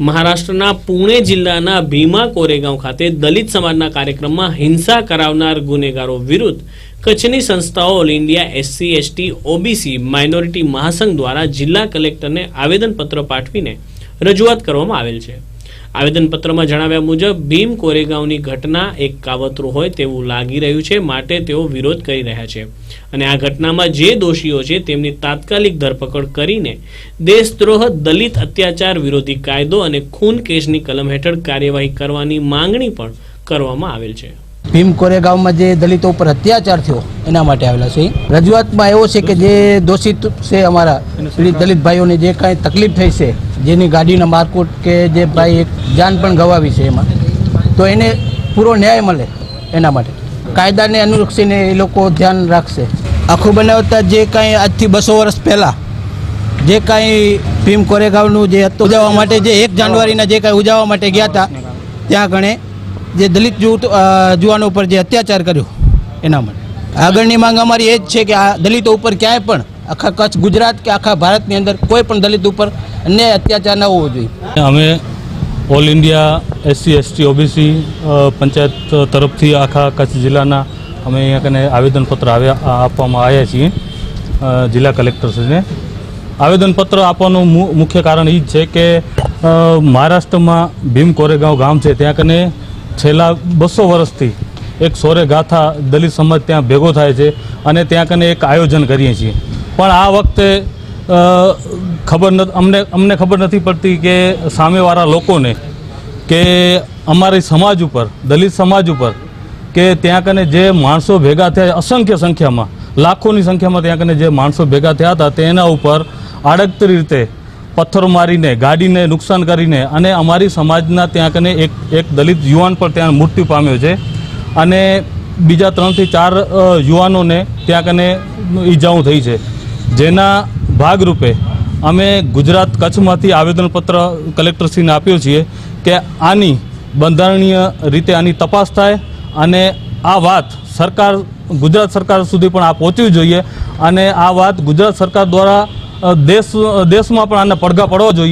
મહારાષ્ટ્રના પુણે જિલ્લાના ભીમા કોરેગાંવ ખાતે દલિત સમાજના કાર્યક્રમમાં હિંસા કરાવનાર ગુનેગારો વિરુદ્ધ કચ્છની સંસ્થાઓ all India SC, ST, OBC, minority મહાસંઘ દ્વારા જિલ્લા કલેક્ટરને આવેદનપત્ર પાઠવીને રજૂઆત કરવામાં આવેલ છે. આવેદનપત્રમાં જણાવ્યા મુજબ, ભીમ કોરેગાંવની ઘટના એક કાવતરું હોય તેવું લાગી રહ્યું છે, માટે તેઓ વિરોધ કરી રહ્યા છે. અને આ ઘટનામાં જે દોષીઓ છે, તેમની તાત્કાલિક ધરપકડ કરીને દેશદ્રોહ, દલિત અત્યાચાર વિરોધી કાયદો અને ખૂન કેસની કલમ હેઠળ કાર્યવાહી કરવાની માંગણી પણ કરવામાં આવેલ છે. ભીમ કોરેગાંવમાં જે દલિતો ઉપર અત્યાચાર થયો એના માટે આવેલા છે. રજૂઆતમાં એવો છે કે જે દોષિત છે અમારા પીડિત દલિત ભાઈઓને જે કાંઈ તકલીફ થઈ છે જેની ગાડીના મારકુટ કે જે ભાઈ એક જાન પણ ગવાવી છે એમાં તો એને પૂરો ન્યાય મળે એના માટે. કાયદાને અનુલક્ષીને એ લોકો ધ્યાન રાખશે. આખું બનાવતા જે કાંઈ આજથી બસો વર્ષ પહેલાં જે કાંઈ ભીમ કોરેગાંવનું જે હતું ઉજવવા માટે જે એક જાન્યુઆરીના જે કાંઈ ઉજવવા માટે ગયા હતા ત્યાં ગણે જે દલિત જુવાનો ઉપર જે અત્યાચાર કર્યો, એના માટે. આગળની માંગ અમારી એ જ છે કે આ દલિતો ઉપર ક્યાંય પણ આખા કચ્છ ગુજરાત કે આખા ભારતની અંદર કોઈ પણ દલિત ઉપર અન્યાય, અત્યાચાર ન હોવો જોઈએ. અમે all India SC, ST, OBC panchayat તરફથી આખા કચ્છ જિલ્લાના અમે અહીંયા કને આવેદનપત્ર આવ્યા આપવામાં આવ્યા છીએ જિલ્લા કલેક્ટરશ્રીને. આવેદનપત્ર આપવાનું મુખ્ય કારણ એ જ છે કે મહારાષ્ટ્રમાં ભીમ કોરેગાંવ ગામ છે, ત્યાં કને છેલ્લા બસો વર્ષથી એક સોરે ગાથા દલિત સમાજ ત્યાં ભેગો થાય છે અને ત્યાં કને એક આયોજન કરીએ છીએ. પણ આ વખતે ખબર ન અમને અમને ખબર નથી પડતી કે સામેવાળા લોકોને કે અમારી સમાજ ઉપર, દલિત સમાજ ઉપર, કે ત્યાં કને જે માણસો ભેગા થયા અસંખ્ય સંખ્યામાં, લાખોની સંખ્યામાં ત્યાં કને જે માણસો ભેગા થયા હતા, તેના ઉપર આડકતરી રીતે પથ્થરો મારીને, ગાડીને નુકસાન કરીને અને અમારી સમાજના ત્યાં કને એક એક દલિત યુવાન પણ ત્યાં મૃત્યુ પામ્યો છે. અને બીજા ત્રણથી ચાર યુવાનોને ત્યાં કને ઈજાઓ થઈ છે. જેના ભાગરૂપે અમે ગુજરાત કચ્છમાંથી આવેદનપત્ર કલેક્ટરશ્રીને આપ્યો છીએ કે આની બંધારણીય રીતે આની તપાસ થાય અને આ વાત સરકાર, ગુજરાત સરકાર સુધી પણ આ પહોંચવી જોઈએ અને આ વાત ગુજરાત સરકાર દ્વારા દેશ દેશમાં પણ આને પડઘા પડવો જોઈએ.